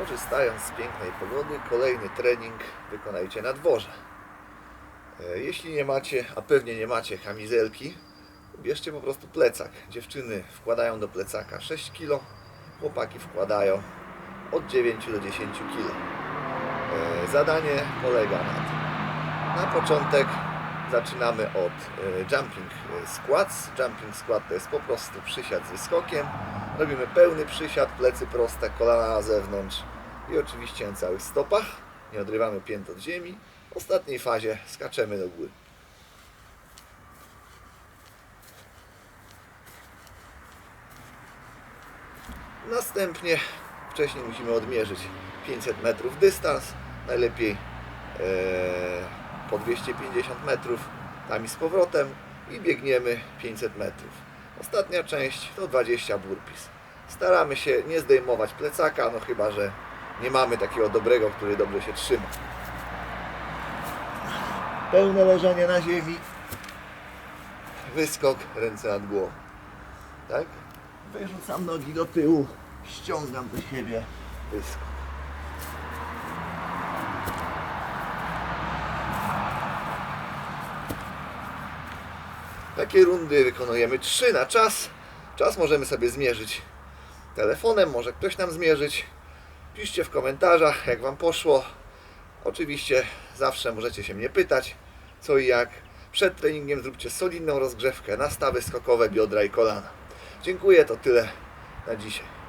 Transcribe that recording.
Korzystając z pięknej pogody, kolejny trening wykonajcie na dworze. E, Jeśli nie macie, a pewnie nie macie kamizelki, bierzcie po prostu plecak. Dziewczyny wkładają do plecaka 6 kg, chłopaki wkładają od 9 do 10 kg. E, Zadanie polega na tym. Na początek zaczynamy od e, jumping squats. Jumping squat to jest po prostu przysiad z wyskokiem. Robimy pełny przysiad, plecy proste, kolana na zewnątrz i oczywiście na całych stopach. Nie odrywamy pięt od ziemi. W ostatniej fazie skaczemy do góry. Następnie wcześniej musimy odmierzyć 500 metrów dystans, najlepiej e, po 250 metrów tam i z powrotem i biegniemy 500 metrów. Ostatnia część to 20 burpees. Staramy się nie zdejmować plecaka, no chyba, że nie mamy takiego dobrego, który dobrze się trzyma. Pełne leżenie na ziemi. Wyskok, ręce nad głową. Tak? Wyrzucam nogi do tyłu, ściągam do siebie, wyskok. Takie rundy wykonujemy trzy na czas. Czas możemy sobie zmierzyć telefonem, może ktoś nam zmierzyć. Piszcie w komentarzach, jak Wam poszło. Oczywiście zawsze możecie się mnie pytać, co i jak. Przed treningiem zróbcie solidną rozgrzewkę, nastawy skokowe, biodra i kolana. Dziękuję, to tyle na dzisiaj.